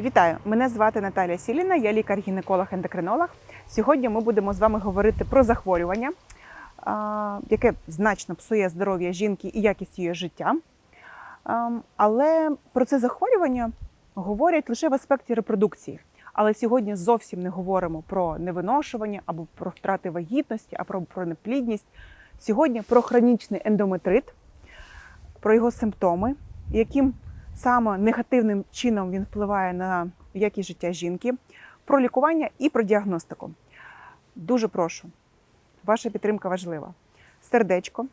Вітаю! Мене звати Наталія Сіліна, я лікар-гінеколог-ендокринолог. Сьогодні ми будемо з вами говорити про захворювання, яке значно псує здоров'я жінки і якість її життя. Але про це захворювання говорять лише в аспекті репродукції. Але сьогодні зовсім не говоримо про невиношування або про втрати вагітності, а про, про неплідність. Сьогодні про хронічний ендометрит, про його симптоми, яким саме негативним чином він впливає на якість життя жінки, про лікування і про діагностику. Дуже прошу, ваша підтримка важлива. Сердечко,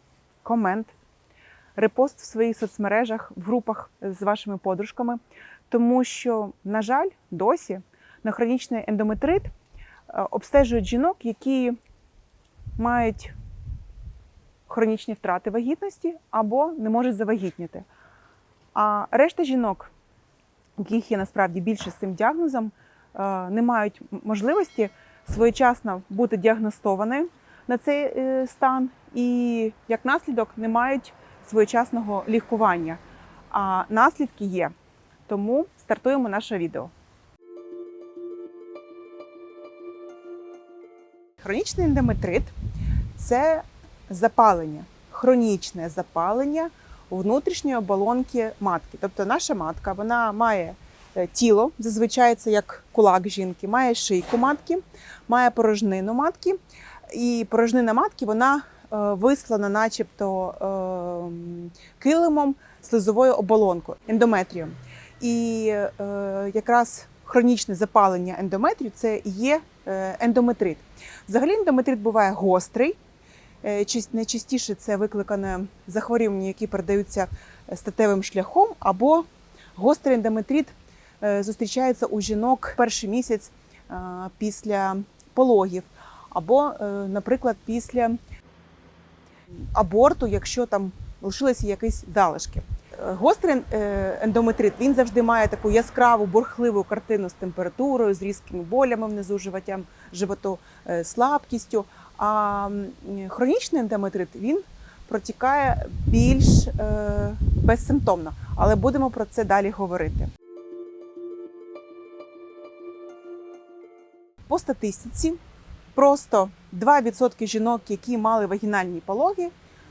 комент, репост в своїх соцмережах, в групах з вашими подружками, тому що, на жаль, досі на хронічний ендометрит е, обстежують жінок, які мають хронічні втрати вагітності або не можуть завагітніти. А решта жінок, яких є насправді більше з цим діагнозом, е, не мають можливості своєчасно бути діагностованою на цей е, стан, і як наслідок не мають своєчасного лікування. А наслідки є. Тому стартуємо наше відео. Хронічний ендометрит це запалення, хронічне запалення внутрішньої оболонки матки. Тобто наша матка вона має е, тіло, зазвичай це як кулак жінки, має шийку матки, має порожнину матки, і порожнина матки вона е, вислана, начебто е, килимом слизовою оболонкою, ендометрієм. І якраз хронічне запалення ендометрію це є ендометрит. Взагалі ендометрит буває гострий. Е, Найчастіше це викликане захворювання, які передаються статевим шляхом, або гострий ендометрит е, зустрічається у жінок перший місяць е, після пологів, або, е, наприклад, після аборту, якщо там лишилися якісь залишки. Гострий е, ендометрит він завжди має таку яскраву бурхливу картину з температурою, з різкими болями внизу животям, животу, е, слабкістю. А хронічний ендометрит він протікає більш е, безсимптомно, але будемо про це далі говорити. По статистиці просто 2% жінок, які мали вагінальні пологи,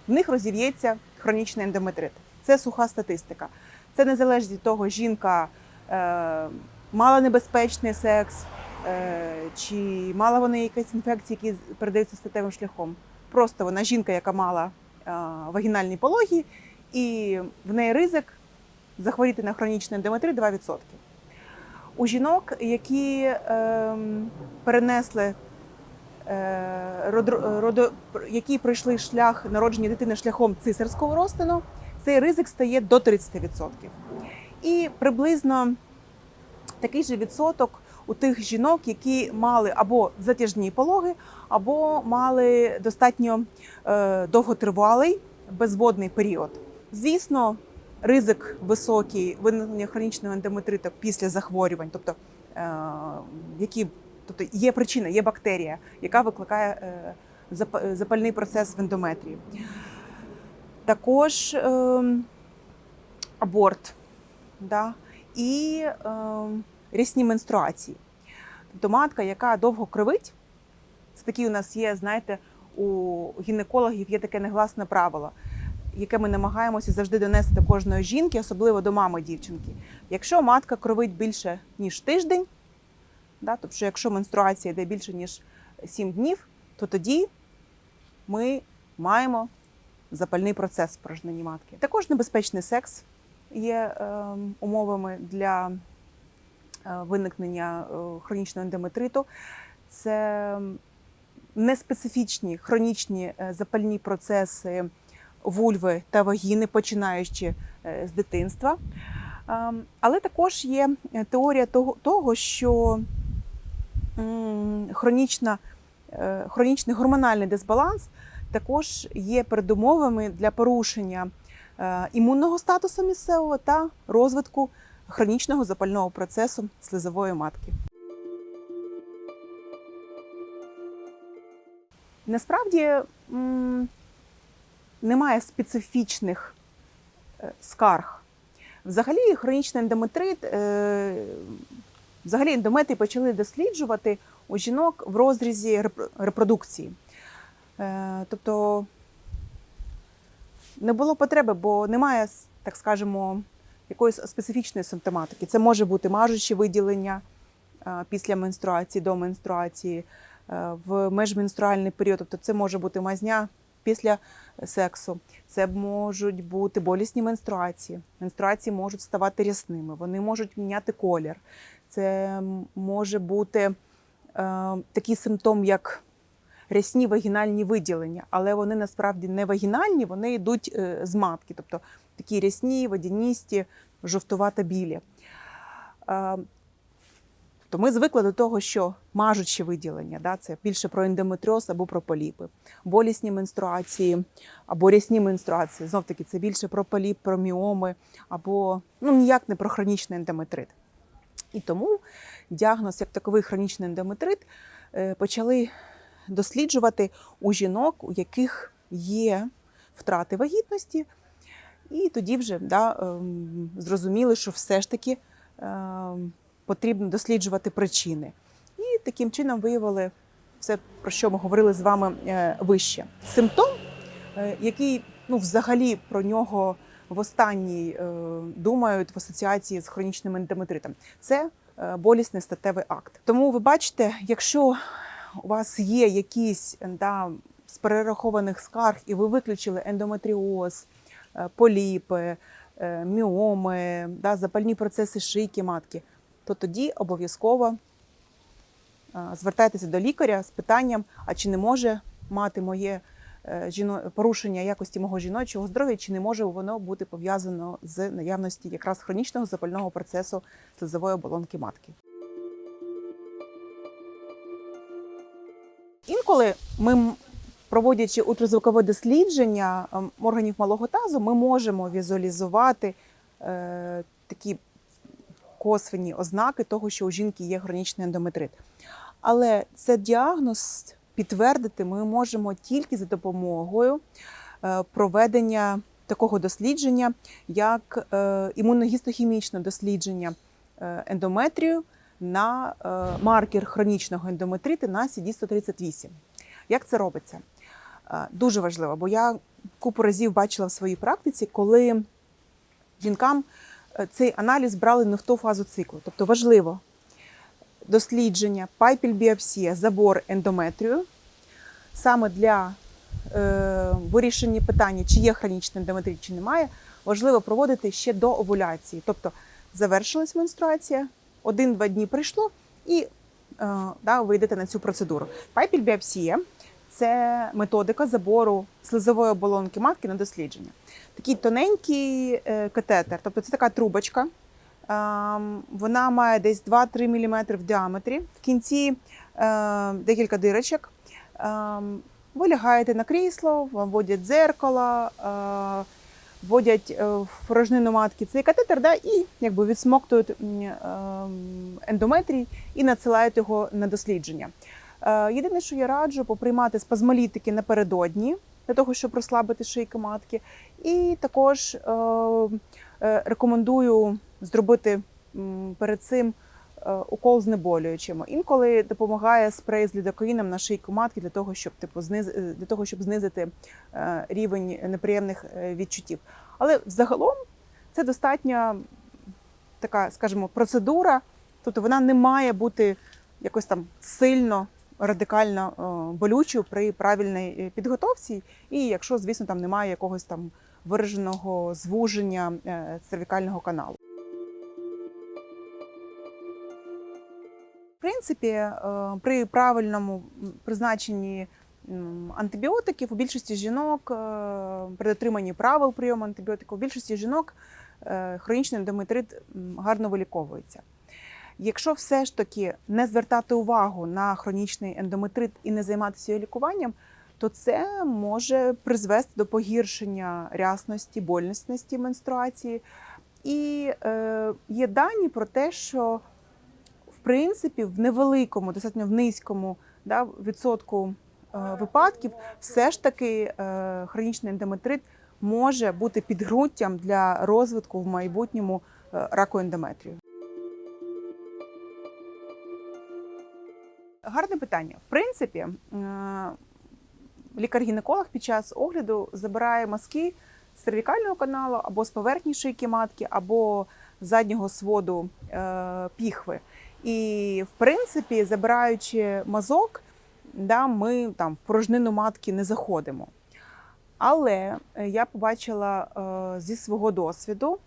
в них розів'ється хронічний ендометрит. Це суха статистика. Це не залежить від того, жінка е, мала небезпечний секс, е, чи мала вона якісь інфекції, які передаються статевим шляхом. Просто вона жінка, яка мала е, вагінальні пологи, і в неї ризик захворіти на хронічний ендометрит 2%. У жінок, які е, перенесли е, родо, які пройшли шлях народження дитини шляхом цисарського розтину, цей ризик стає до 30%. І приблизно такий же відсоток у тих жінок, які мали або затяжні пологи, або мали достатньо е, довготривалий безводний період. Звісно, ризик високий виникнення хронічного ендометриту після захворювань, тобто, е, які, тобто є причина, є бактерія, яка викликає е, запальний процес в ендометрії. Також е, аборт да, і е, рясні менструації. Тобто матка, яка довго кривить, це такі у нас є, знаєте, у гінекологів є таке негласне правило, яке ми намагаємося завжди донести до кожної жінки, особливо до мами дівчинки. Якщо матка кровить більше, ніж тиждень, да, тобто якщо менструація йде більше, ніж 7 днів, то тоді ми маємо запальний процес в матки. Також небезпечний секс є е, умовами для е, виникнення е, хронічного ендометриту. Це неспецифічні хронічні запальні процеси вульви та вагіни, починаючи з дитинства. Але також є теорія того, що хронічна, хронічний гормональний дисбаланс також є передумовами для порушення е, імунного статусу місцевого та розвитку хронічного запального процесу слизової матки. Насправді немає специфічних е, скарг. Взагалі, хронічний ендометрит е, Взагалі ендометрій почали досліджувати у жінок в розрізі реп- репродукції. Е, Тобто не було потреби, бо немає, так скажемо, якоїсь специфічної симптоматики. Це може бути мажучі виділення е, після менструації, до менструації, е, в межменструальний період. Тобто це може бути мазня після сексу. Це можуть бути болісні менструації. Менструації можуть ставати рясними, вони можуть міняти колір. Це може бути такий симптом, як рясні вагінальні виділення, але вони насправді не вагінальні, вони йдуть е, з матки, тобто такі рясні, водяністі, жовтувато-білі. Е, То ми звикли до того, що мажучі виділення, да, це більше про ендометріоз або про поліпи. Болісні менструації або рясні менструації. Знов таки це більше про поліп, про міоми, або ну, ніяк не про хронічний ендометрит. І тому діагноз як таковий хронічний ендометрит е, почали досліджувати у жінок, у яких є втрати вагітності. І тоді вже да, ем, зрозуміли, що все ж таки ем, потрібно досліджувати причини. І таким чином виявили все, про що ми говорили з вами е, вище. Симптом, е, який ну, взагалі про нього в останній е, думають в асоціації з хронічним ендометритом, це болісний статевий акт. Тому ви бачите, якщо у вас є якісь да, з перерахованих скарг, і ви виключили ендометріоз, е, поліпи, е, міоми, да, запальні процеси шийки матки, то тоді обов'язково е, звертайтеся до лікаря з питанням, а чи не може мати моє порушення якості мого жіночого здоров'я, чи не може воно бути пов'язано з наявності якраз хронічного запального процесу слизової оболонки матки. Інколи ми, проводячи ультразвукове дослідження ем, органів малого тазу, ми можемо візуалізувати е, такі косвенні ознаки того, що у жінки є хронічний ендометрит. Але це діагноз підтвердити ми можемо тільки за допомогою е, проведення такого дослідження, як е, імуногістохімічне дослідження е, ендометрію на е, маркер хронічного ендометриту на CD138. Як це робиться? Е, Дуже важливо, бо я купу разів бачила в своїй практиці, коли жінкам е, цей аналіз брали не в ту фазу циклу. Тобто важливо дослідження, пайпіль-біопсія, забор ендометрію саме для вирішення питання, чи є хронічний ендометрит, чи немає, важливо проводити ще до овуляції. Тобто завершилась менструація, один-два дні прийшло, і е, да, ви йдете на цю процедуру. Пайпіль-біопсія це методика забору слизової оболонки матки на дослідження. Такий тоненький е, катетер, тобто це така трубочка. Ем, Вона має десь 2-3 мм в діаметрі. В кінці е, декілька дирочок. Ем, Ви лягаєте на крісло, вам вводять дзеркало, вводять е, в порожнину матки цей катетер да, і якби відсмоктують ем, ендометрій і надсилають його на дослідження. Е, Єдине, що я раджу, поприймати спазмолітики напередодні для того, щоб розслабити шийку матки. І також е, е, рекомендую зробити перед цим е, укол знеболюючим. Інколи допомагає спрей з лідокаїном на шийку матки для того, щоб типу зниз... е, для того, щоб знизити е, рівень неприємних е, відчуттів. Але загалом це достатньо така, скажімо, процедура, тобто вона не має бути якось там сильно. Радикально е, болючою при правильній е, підготовці, і якщо, звісно, там немає якогось там вираженого звуження е, цервікального каналу. Принципі, е, при правильному призначенні антибіотиків у більшості жінок е, при дотриманні правил прийому антибіотиків у більшості жінок е, хронічний ендометрит гарно виліковується. Якщо все ж таки не звертати увагу на хронічний ендометрит і не займатися його лікуванням, то це може призвести до погіршення рясності, больності менструації. І е, є дані про те, що принципі в невеликому, достатньо в низькому да, відсотку е, випадків, все ж таки е, хронічний ендометрит може бути підґрунтям для розвитку в майбутньому е, раку ендометрію. Гарне питання. В принципі, лікар-гінеколог під час огляду забирає мазки з цервікального каналу або з поверхні шийки матки, або заднього своду піхви. І, в принципі, забираючи мазок, да, ми там в порожнину матки не заходимо. Але е, я побачила е, зі свого досвіду,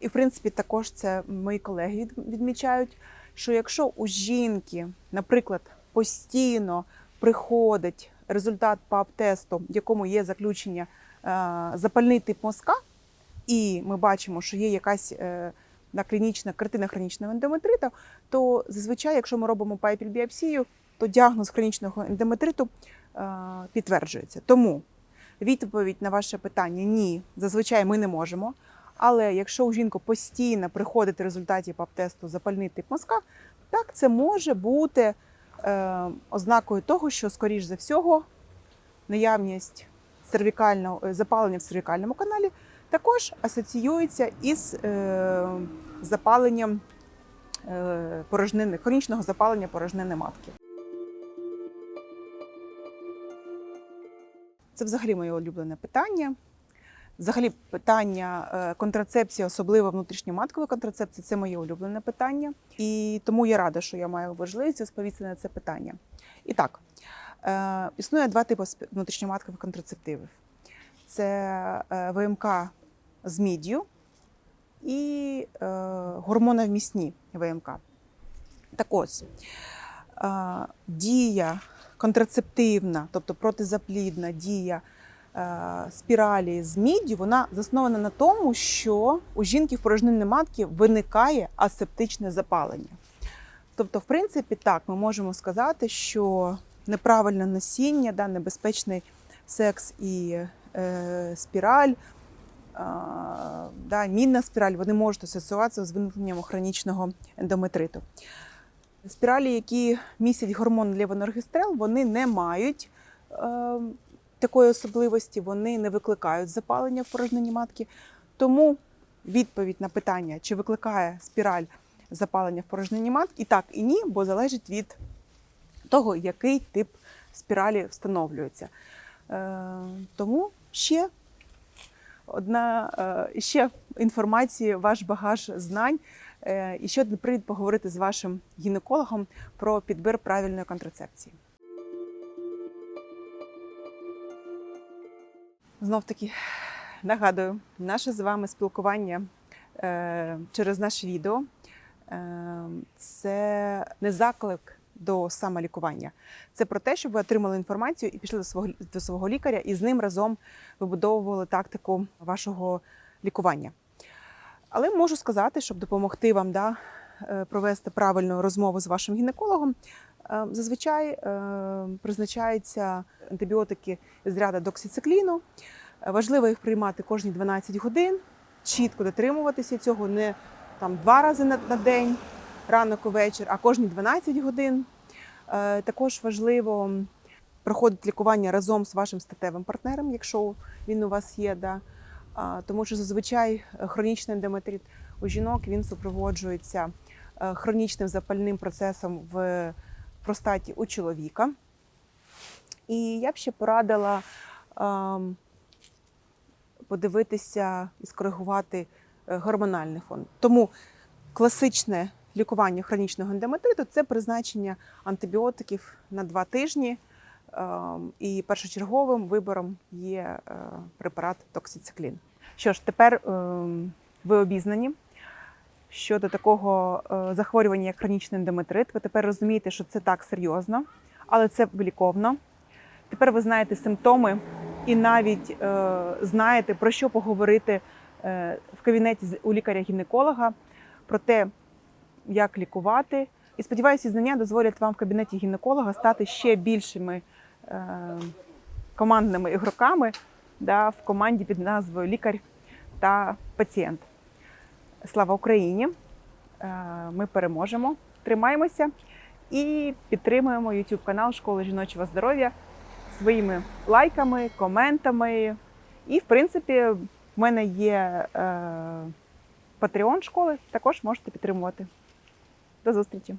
і в принципі також це мої колеги від- відмічають, що якщо у жінки, наприклад, постійно приходить результат ПАП-тесту, в якому є заключення е, запальний тип мозка, і ми бачимо, що є якась е, на клінічна картина хронічного ендометрита, то зазвичай, якщо ми робимо пайпіль-біопсію, то діагноз хронічного ендометриту е, підтверджується. Тому відповідь на ваше питання ні, зазвичай ми не можемо. Але якщо у жінки постійно приходить в результаті ПАП-тесту запальний тип мозка, так це може бути е, ознакою того, що, скоріш за всього, наявність е, запалення в цервікальному каналі також асоціюється із е, запаленням е, порожнини, хронічного запалення порожнини матки. Це взагалі моє улюблене питання. Взагалі, питання е, контрацепції, особливо внутрішньоматкової контрацепції, це моє улюблене питання. І тому я рада, що я маю можливість розповісти на це питання. І так, е, існує два типи внутрішньоматкових контрацептивів: це е, ВМК з міддю і е, гормоновмісні ВМК. Так ось, е, дія контрацептивна, тобто протизаплідна дія е, спіралі з міддю, вона заснована на тому, що у жінки в порожнині матки виникає асептичне запалення. Тобто, в принципі, так, ми можемо сказати, що неправильне носіння, да, небезпечний секс і е, спіраль, да, мінна спіраль, вони можуть асоціюватися з виникненням хронічного ендометриту. Спіралі, які містять гормон левоноргестрел, вони не мають е, такої особливості, вони не викликають запалення в порожнині матки. Тому відповідь на питання, чи викликає спіраль запалення в порожнині матки, і так, і ні, бо залежить від того, який тип спіралі встановлюється. Е, тому ще одна е, ще інформації, ваш багаж знань. Е, І ще один привід поговорити з вашим гінекологом про підбір правильної контрацепції. Знов таки нагадую, наше з вами спілкування е, через наше відео це не заклик до самолікування. Це про те, щоб ви отримали інформацію і пішли до свого до свого лікаря, і з ним разом вибудовували тактику вашого лікування. Але можу сказати, щоб допомогти вам да, е, провести правильну розмову з вашим гінекологом, е, зазвичай е, призначаються антибіотики з ряду доксицикліну. Е, Важливо їх приймати кожні 12 годин, чітко дотримуватися цього не там два рази на, на день, ранок і вечір, а кожні 12 годин. Е, Також важливо проходити лікування разом з вашим статевим партнером, якщо він у вас є. Да. Тому що зазвичай е, хронічний ендометрит у жінок він супроводжується е, хронічним запальним процесом в простаті у чоловіка. І я б ще порадила ем, подивитися і скоригувати гормональний фон. Тому класичне лікування хронічного ендометриту це призначення антибіотиків на два тижні. Ем, І першочерговим вибором є е, препарат токсициклін. Що ж, тепер ем, ви обізнані щодо такого е, захворювання, як хронічний ендометрит. Ви тепер розумієте, що це так серйозно, але це виліковно. Тепер ви знаєте симптоми і навіть е, знаєте, про що поговорити в кабінеті у лікаря-гінеколога, про те, як лікувати. І сподіваюся, знання дозволять вам в кабінеті гінеколога стати ще більшими е, командними ігроками да, в команді під назвою Лікар та пацієнт. Слава Україні! Е, Ми переможемо, тримаємося і підтримуємо YouTube канал Школи жіночого здоров'я своїми лайками, коментами. І, в принципі, в мене є е, Patreon школи, також можете підтримувати. До зустрічі!